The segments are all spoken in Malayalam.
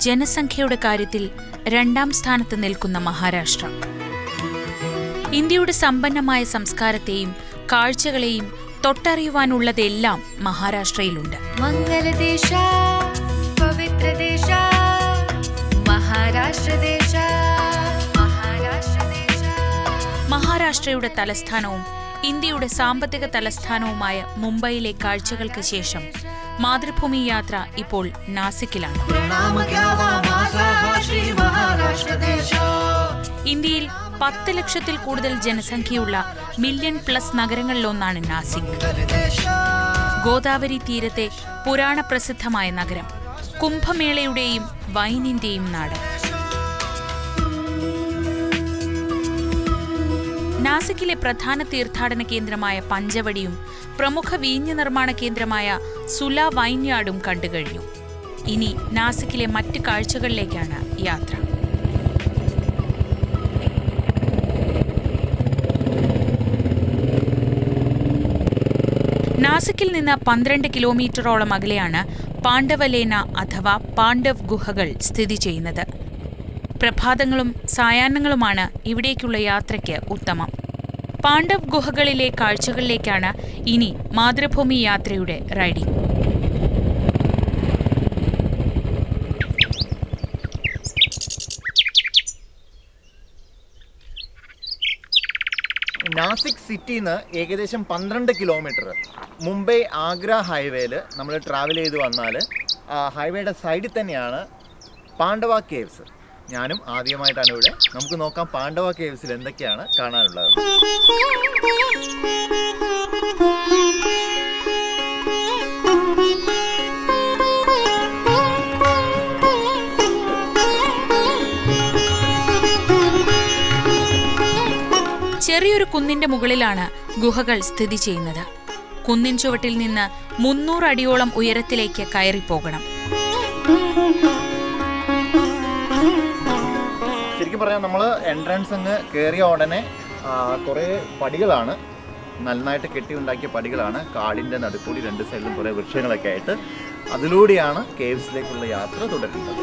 ജനസംഖ്യയുടെ കാര്യത്തിൽ രണ്ടാം സ്ഥാനത്ത് നിൽക്കുന്ന മഹാരാഷ്ട്ര. ഇന്ത്യയുടെ സമ്പന്നമായ സംസ്കാരത്തെയും കാഴ്ചകളെയും തൊട്ടറിയുവാനുള്ളതെല്ലാം മഹാരാഷ്ട്രയിലുണ്ട്. മഹാരാഷ്ട്രയുടെ തലസ്ഥാനവും ഇന്ത്യയുടെ സാമ്പത്തിക തലസ്ഥാനവുമായ മുംബൈയിലെ കാഴ്ചകൾക്ക് ശേഷം മാതൃഭൂമി യാത്ര ഇപ്പോൾ നാസിക്കിലാണ്. ഇന്ത്യയിൽ പത്ത് ലക്ഷത്തിൽ കൂടുതൽ ജനസംഖ്യയുള്ള മില്യൺ പ്ലസ് നഗരങ്ങളിലൊന്നാണ് നാസിക്. ഗോദാവരി തീരത്തെ പുരാണ പ്രസിദ്ധമായ നഗരം കുംഭമേളയുടെയും വൈനിന്റെയും നാട് നാസിക്കിലെ പ്രധാന തീർത്ഥാടന കേന്ദ്രമായ പഞ്ചവടിയും പ്രമുഖ വീഞ്ഞ് നിർമ്മാണ കേന്ദ്രമായ സുല വൈൻയാർഡും കണ്ടുകഴിഞ്ഞു ഇനി നാസിക്കിലെ മറ്റ് കാഴ്ചകളിലേക്കാണ് യാത്ര. നാസിക്കിൽ നിന്ന് പന്ത്രണ്ട് കിലോമീറ്ററോളം അകലെയാണ് പാണ്ഡവലേന അഥവാ പാണ്ഡവ് ഗുഹകൾ സ്ഥിതി ചെയ്യുന്നത്. പ്രഭാതങ്ങളും സായാഹ്നങ്ങളുമാണ് ഇവിടേക്കുള്ള യാത്രയ്ക്ക് ഉത്തമം. പാണ്ഡവ് ഗുഹകളിലെ കാഴ്ചകളിലേക്കാണ് ഇനി മാതൃഭൂമി യാത്രയുടെ റൈഡിംഗ് നാസിക് സിറ്റിന്ന് ഏകദേശം പന്ത്രണ്ട് കിലോമീറ്റർ. മുംബൈ ആഗ്ര ഹൈവേയിൽ നമ്മൾ ട്രാവൽ ചെയ്ത് വന്നാൽ ഹൈവേയുടെ സൈഡിൽ തന്നെയാണ് പാണ്ഡവ കേവ്സ് ഞാനും ആദ്യമായിട്ടാണ് ഇവിടെ. നമുക്ക് നോക്കാം പാണ്ഡവ കേവ്സിൽ എന്തൊക്കെയാണ് കാണാനുള്ളത്. ചെറിയൊരു കുന്നിന്റെ മുകളിലാണ് ഗുഹകൾ സ്ഥിതി ചെയ്യുന്നത്. കുന്നിൻ ചുവട്ടിൽ നിന്ന് മുന്നൂറ് അടിയോളം ഉയരത്തിലേക്ക് കയറിപ്പോകണം. പറഞ്ഞാൽ നമ്മൾ എൻട്രൻസ് അങ്ങ് കയറിയ ഉടനെ കുറേ പടികളാണ്. നന്നായിട്ട് കെട്ടി ഉണ്ടാക്കിയ പടികളാണ്. കാടിന്റെ നടുക്കൂടി രണ്ട് സൈഡിലും കുറേ വൃക്ഷങ്ങളൊക്കെ ആയിട്ട് അതിലൂടെയാണ് കേവ്സിലേക്കുള്ള യാത്ര തുടരുന്നത്.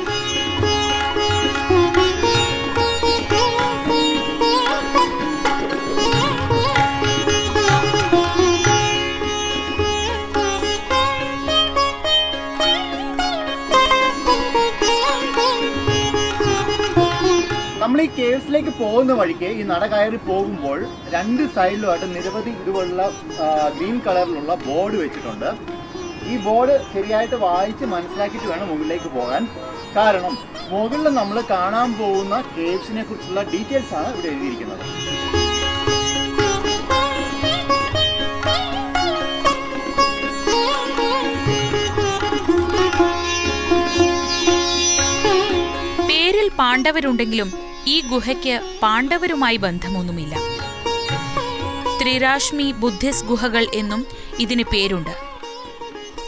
നമ്മൾ ഈ കേവ്സിലേക്ക് പോകുന്ന വഴിക്ക് ഈ നട കയറി പോകുമ്പോൾ രണ്ട് സൈഡിലുമായിട്ട് നിരവധി ഇതുപോലുള്ള ഗ്രീൻ കളറിലുള്ള ബോർഡ് വെച്ചിട്ടുണ്ട്. ഈ ബോർഡ് ശരിയായിട്ട് വായിച്ച് മനസ്സിലാക്കിയിട്ട് വേണം മുകളിലേക്ക് പോകാൻ. കാരണം മുകളിൽ നമ്മൾ കാണാൻ പോകുന്ന കേവ്സിനെ കുറിച്ചുള്ള ഡീറ്റെയിൽസ് ആണ് ഇവിടെ എഴുതിയിരിക്കുന്നത്. പാണ്ഡവരുണ്ടെങ്കിലും ഈ ഗുഹയ്ക്ക് പാണ്ഡവരുമായി ബന്ധമൊന്നുമില്ല. ത്രിരാഷ്മി ബുദ്ധിസ്റ്റ് ഗുഹകൾ എന്നും ഇതിന് പേരുണ്ട്.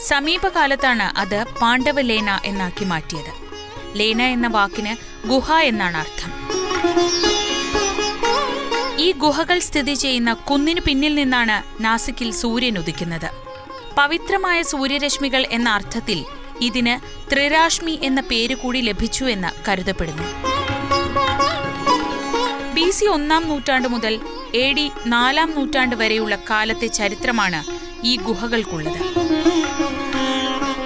സമീപകാലത്താണ് അത് പാണ്ഡവലേന എന്നാക്കി മാറ്റിയത്. ലേന എന്ന വാക്കിന് ഗുഹ എന്നാണ് അർത്ഥം. ഈ ഗുഹകൾ സ്ഥിതി ചെയ്യുന്ന കുന്നിനു പിന്നിൽ നിന്നാണ് നാസിക്കിൽ സൂര്യൻ ഉദിക്കുന്നത്. പവിത്രമായ സൂര്യരശ്മികൾ എന്ന അർത്ഥത്തിൽ ഇതിന് ത്രിരാഷ്മി എന്ന പേര് കൂടി ലഭിച്ചു എന്ന് കരുതപ്പെടുന്നു. ബി ഒന്നാം നൂറ്റാണ്ട് മുതൽ എ ഡി നാലാം നൂറ്റാണ്ട് വരെയുള്ള കാലത്തെ ചരിത്രമാണ് ഈ ഗുഹകൾക്കുള്ളത്.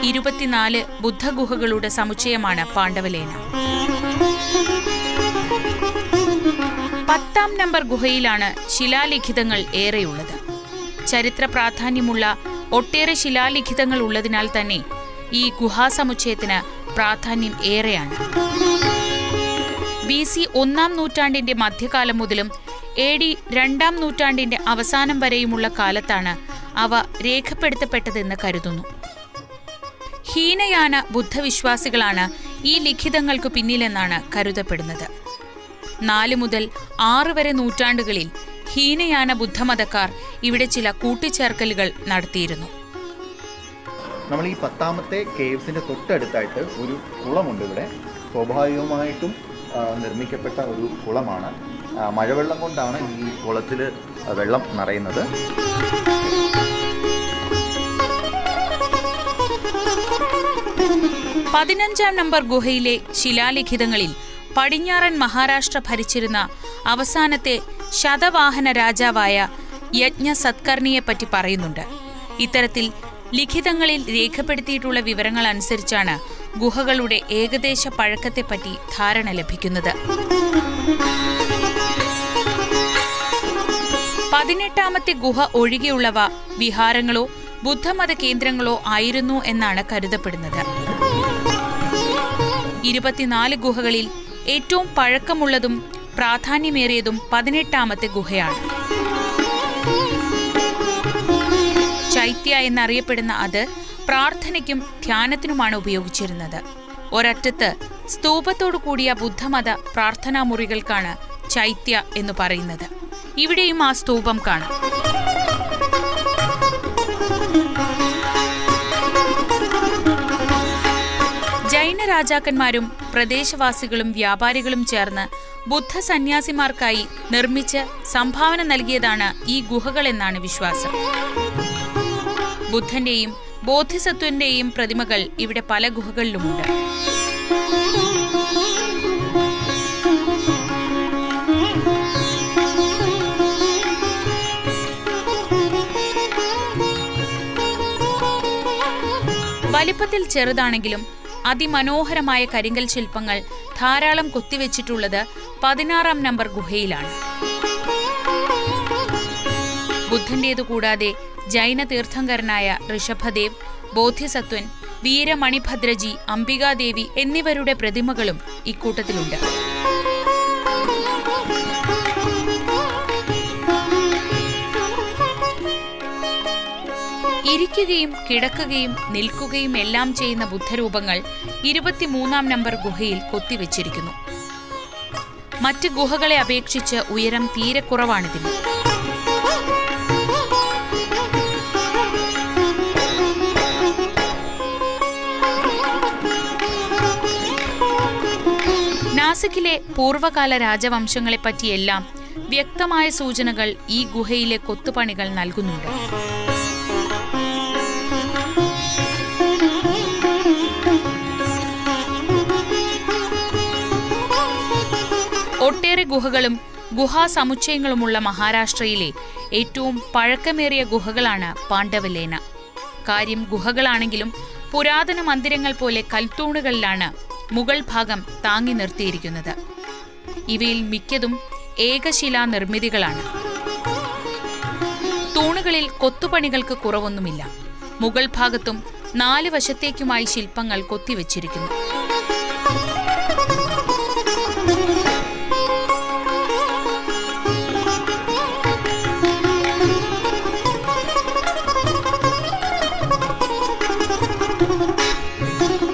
ഇരുപത്തിനാല് ബുദ്ധഗുഹകളുടെ സമുച്ചയമാണ് പാണ്ഡവലേന. പത്താം നമ്പർ ഗുഹയിലാണ് ശിലാലിഖിതങ്ങൾ ഏറെയുള്ളത്. ചരിത്ര പ്രാധാന്യമുള്ള ഒട്ടേറെ ശിലാലിഖിതങ്ങൾ ഉള്ളതിനാൽ തന്നെ ഈ ഗുഹാസമുച്ചയത്തിന് പ്രാധാന്യം ഏറെയാണ്. ബി സി ഒന്നാം നൂറ്റാണ്ടിന്റെ മധ്യകാലം മുതലും എ ഡി രണ്ടാം നൂറ്റാണ്ടിന്റെ അവസാനം വരെയുമുള്ള കാലത്താണ് അവ രേഖപ്പെടുത്തപ്പെട്ടതെന്ന് കരുതുന്നു. ഹീനയാന ബുദ്ധവിശ്വാസികളാണ് ഈ ലിഖിതങ്ങൾക്കു പിന്നിലെന്നാണ് കരുതപ്പെടുന്നത്. നാല് മുതൽ ആറ് വരെ നൂറ്റാണ്ടുകളിൽ ഹീനയാന ബുദ്ധമതക്കാർ ഇവിടെ ചില കൂട്ടിച്ചേർക്കലുകൾ നടത്തിയിരുന്നു. നമ്മൾ ഈ പത്താമത്തെ കേവ്സിന്റെ തൊട്ടടുത്തായിട്ട് ഒരു കുളമുണ്ട് ഇവിടെ. സ്വാഭാവികമായിട്ടും നിർമ്മിക്കപ്പെട്ട ഒരു കുളമാണ്. മഴവെള്ളം കൊണ്ടാണ് ഈ കുളത്തിൽ വെള്ളം നിറയുന്നത്. പതിനഞ്ചാം നമ്പർ ഗുഹയിലെ ശിലാലിഖിതങ്ങളിൽ പടിഞ്ഞാറൻ മഹാരാഷ്ട്ര ഭരിച്ചിരുന്ന അവസാനത്തെ ശതവാഹന രാജാവായ യജ്ഞ സത്കർണിയെപ്പറ്റി പറയുന്നുണ്ട്. ഇത്തരത്തിൽ ലിഖിതങ്ങളിൽ രേഖപ്പെടുത്തിയിട്ടുള്ള വിവരങ്ങൾ അനുസരിച്ചാണ് ഗുഹകളുടെ ഏകദേശ പഴക്കത്തെപ്പറ്റി ധാരണ ലഭിക്കുന്നത്. പതിനെട്ടാമത്തെ ഗുഹ ഒഴികെയുള്ളവ വിഹാരങ്ങളോ ബുദ്ധമത കേന്ദ്രങ്ങളോ ആയിരുന്നു എന്നാണ് കരുതപ്പെടുന്നത്. ഇരുപത്തിനാല് ഗുഹകളിൽ ഏറ്റവും പഴക്കമുള്ളതും പ്രാധാന്യമേറിയതും പതിനെട്ടാമത്തെ ഗുഹയാണ്. ചൈത്യ എന്നറിയപ്പെടുന്ന അത് പ്രാർത്ഥനയ്ക്കും ധ്യാനത്തിനുമാണ് ഉപയോഗിച്ചിരുന്നത്. ഒരറ്റത്ത് സ്തൂപത്തോടു കൂടിയ ബുദ്ധമത പ്രാർത്ഥനാ മുറികൾക്കാണ് ചൈത്യ എന്ന് പറയുന്നത്. ഇവിടെയും ആ സ്തൂപം കാണാം. ജൈന രാജാക്കന്മാരും പ്രദേശവാസികളും വ്യാപാരികളും ചേർന്ന് ബുദ്ധ സന്യാസിമാർക്കായി നിർമ്മിച്ച് സംഭാവന നൽകിയതാണ് ഈ ഗുഹകളെന്നാണ് വിശ്വാസം. ബുദ്ധന്റെയും ബോധിസത്വന്റെയും പ്രതിമകൾ ഇവിടെ പല ഗുഹകളിലുമുണ്ട്. വലിപ്പത്തിൽ ചെറുതാണെങ്കിലും അതിമനോഹരമായ കരിങ്കൽ ശില്പങ്ങൾ ധാരാളം കൊത്തിവെച്ചിട്ടുള്ളത് പതിനാറാം നമ്പർ ഗുഹയിലാണ്. ബുദ്ധന്റേതു കൂടാതെ ജൈന തീർത്ഥങ്കരനായ ഋഷഭദേവ് ബോധിസത്വൻ വീരമണിഭദ്രജി അംബികാദേവി എന്നിവരുടെ പ്രതിമകളും ഇക്കൂട്ടത്തിലുണ്ട്. ഇരിക്കുകയും കിടക്കുകയും നിൽക്കുകയും എല്ലാം ചെയ്യുന്ന ബുദ്ധരൂപങ്ങൾ ഇരുപത്തിമൂന്നാം നമ്പർ ഗുഹയിൽ കൊത്തിവെച്ചിരിക്കുന്നു. മറ്റ് ഗുഹകളെ അപേക്ഷിച്ച് ഉയരം തീരെ കുറവാണിതിന്. നാസിക്കിലെ പൂർവകാല രാജവംശങ്ങളെപ്പറ്റിയെല്ലാം വ്യക്തമായ സൂചനകൾ ഈ ഗുഹയിലെ കൊത്തുപണികൾ നൽകുന്നുണ്ട്. ഒട്ടേറെ ഗുഹകളും ഗുഹാ ഗുഹാസമുച്ചയങ്ങളുമുള്ള മഹാരാഷ്ട്രയിലെ ഏറ്റവും പഴക്കമേറിയ ഗുഹകളാണ് പാണ്ഡവലേന. കാര്യം ഗുഹകളാണെങ്കിലും പുരാതന മന്ദിരങ്ങൾ പോലെ കൽത്തൂണുകളിലാണ് മുകൾ ഭാഗം താങ്ങി നിർത്തിയിരിക്കുന്നത്. ഇവയിൽ മിക്കതും ഏകശിലാ നിർമ്മിതികളാണ് തൂണുകളിൽ കൊത്തുപണികൾക്ക് കുറവൊന്നുമില്ല. മുകൾ ഭാഗത്തും നാല് വശത്തേക്കുമായി ശില്പങ്ങൾ കൊത്തിവെച്ചിരിക്കുന്നു.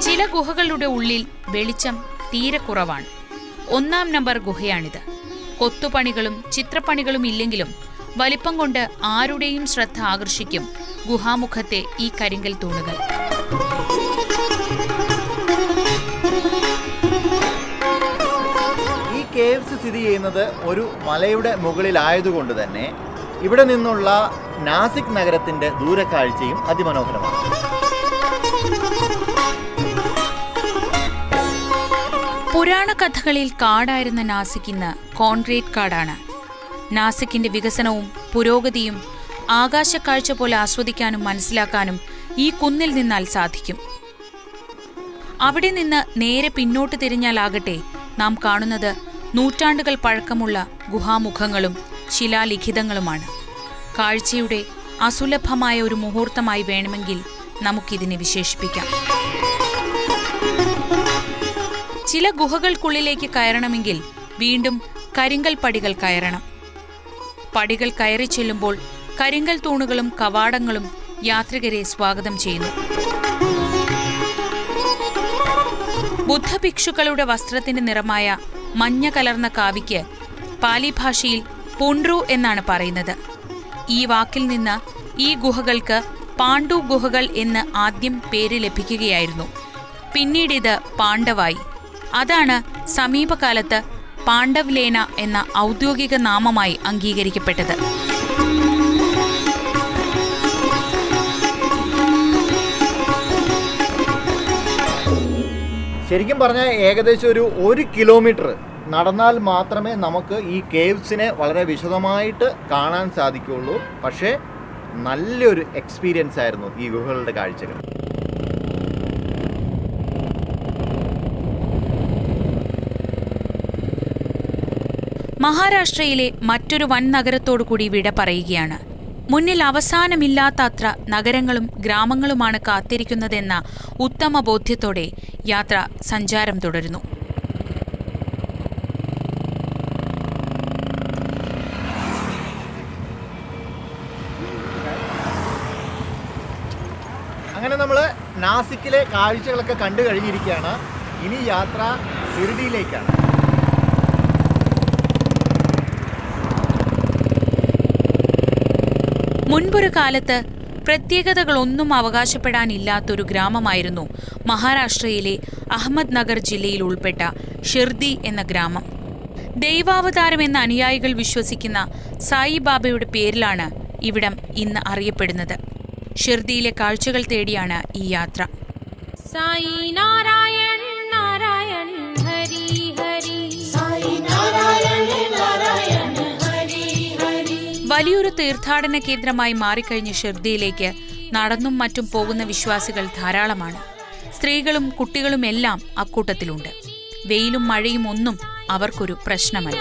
ചില ഗുഹകളുടെ ഉള്ളിൽ വെളിച്ചം തീരെ കുറവാണ്. ഒന്നാം നമ്പർ ഗുഹയാണിത്. കൊത്തുപണികളും ചിത്രപ്പണികളും ഇല്ലെങ്കിലും വലിപ്പം കൊണ്ട് ആരുടെയും ശ്രദ്ധ ആകർഷിക്കും ഗുഹാമുഖത്തെ ഈ കരിങ്കൽ തൂണുകൾ. ഈ കേവ്സ് സ്ഥിതി ചെയ്യുന്നത് ഒരു മലയുടെ മുകളിലായതുകൊണ്ട് തന്നെ ഇവിടെ നിന്നുള്ള നാസിക് നഗരത്തിന്റെ ദൂരക്കാഴ്ചയും അതിമനോഹരമാണ്. പുരാണ കഥകളിൽ കാടായിരുന്ന നാസിക് ഇന്ന് കോൺക്രീറ്റ് കാടാണ്. നാസിക്കിന്റെ വികസനവും പുരോഗതിയും ആകാശക്കാഴ്ച പോലെ ആസ്വദിക്കാനും മനസ്സിലാക്കാനും ഈ കുന്നിൽ നിന്നാൽ സാധിക്കും. അവിടെ നിന്ന് നേരെ പിന്നോട്ട് തിരിഞ്ഞാലാകട്ടെ നാം കാണുന്നത് നൂറ്റാണ്ടുകൾ പഴക്കമുള്ള ഗുഹാമുഖങ്ങളും ശിലാലിഖിതങ്ങളുമാണ്. കാഴ്ചയുടെ അസുലഭമായ ഒരു മുഹൂർത്തമായി വേണമെങ്കിൽ നമുക്കിതിനെ വിശേഷിപ്പിക്കാം. ചില ഗുഹകൾക്കുള്ളിലേക്ക് കയറണമെങ്കിൽ വീണ്ടും കരിങ്കൽ പടികൾ കയറണം. പടികൾ കയറി ചെല്ലുമ്പോൾ കരിങ്കൽ തൂണുകളും കവാടങ്ങളും യാത്രികരെ സ്വാഗതം ചെയ്യുന്നു. ബുദ്ധഭിക്ഷുക്കളുടെ വസ്ത്രത്തിന്റെ നിറമായ മഞ്ഞ കലർന്ന കാവിക്ക് പാലി ഭാഷയിൽ പുണ്ട്രു എന്നാണ് പറയുന്നത്. ഈ വാക്കിൽ നിന്ന് ഈ ഗുഹകൾക്ക് പാണ്ഡു ഗുഹകൾ എന്ന് ആദ്യം പേര് ലഭിക്കുകയായിരുന്നു. ഇത് പാണ്ഡവായി. അതാണ് സമീപകാലത്ത് പാണ്ഡവ്ലേന എന്ന ഔദ്യോഗിക നാമമായി അംഗീകരിക്കപ്പെട്ടത്. ശരിക്കും പറഞ്ഞാൽ ഏകദേശം ഒരു ഒരു കിലോമീറ്റർ നടന്നാൽ മാത്രമേ നമുക്ക് ഈ കേവ്സിനെ വളരെ വിശദമായിട്ട് കാണാൻ സാധിക്കുകയുള്ളൂ. പക്ഷേ നല്ലൊരു എക്സ്പീരിയൻസ് ആയിരുന്നു ഈ ഗുഹകളുടെ കാഴ്ചകൾ. മഹാരാഷ്ട്രയിലെ മറ്റൊരു വൻ നഗരത്തോടു കൂടി വിട പറയുകയാണ്. മുന്നിൽ അവസാനമില്ലാത്ത അത്ര നഗരങ്ങളും ഗ്രാമങ്ങളുമാണ് കാത്തിരിക്കുന്നതെന്ന ഉത്തമ ബോധ്യത്തോടെ യാത്ര സഞ്ചാരം തുടരുന്നു. അങ്ങനെ നമ്മൾ നാസിക്കിലെ കാഴ്ചകളൊക്കെ കണ്ടു കഴിഞ്ഞിരിക്കുകയാണ്. ഇനി യാത്ര ഷിർഡിയിലേക്കാണ് മുൻപൊരു കാലത്ത് പ്രത്യേകതകളൊന്നും അവകാശപ്പെടാനില്ലാത്തൊരു ഗ്രാമമായിരുന്നു മഹാരാഷ്ട്രയിലെ അഹമ്മദ് നഗർ ജില്ലയിൽ ഉൾപ്പെട്ട ഷിർദി എന്ന ഗ്രാമം. ദൈവാവതാരം എന്ന അനുയായികൾ വിശ്വസിക്കുന്ന സായിബാബയുടെ പേരിലാണ് ഇവിടം ഇന്ന് അറിയപ്പെടുന്നത്. ഷിർദിയിലെ കാഴ്ചകൾ തേടിയാണ് ഈ യാത്ര. साई വലിയൊരു തീർത്ഥാടന കേന്ദ്രമായി മാറിക്കഴിഞ്ഞ ഷിർദിയിലേക്ക് നടന്നും മറ്റും പോകുന്ന വിശ്വാസികൾ ധാരാളമാണ്. സ്ത്രീകളും കുട്ടികളുമെല്ലാം അക്കൂട്ടത്തിലുണ്ട്. വെയിലും മഴയും ഒന്നും അവർക്കൊരു പ്രശ്നമല്ല.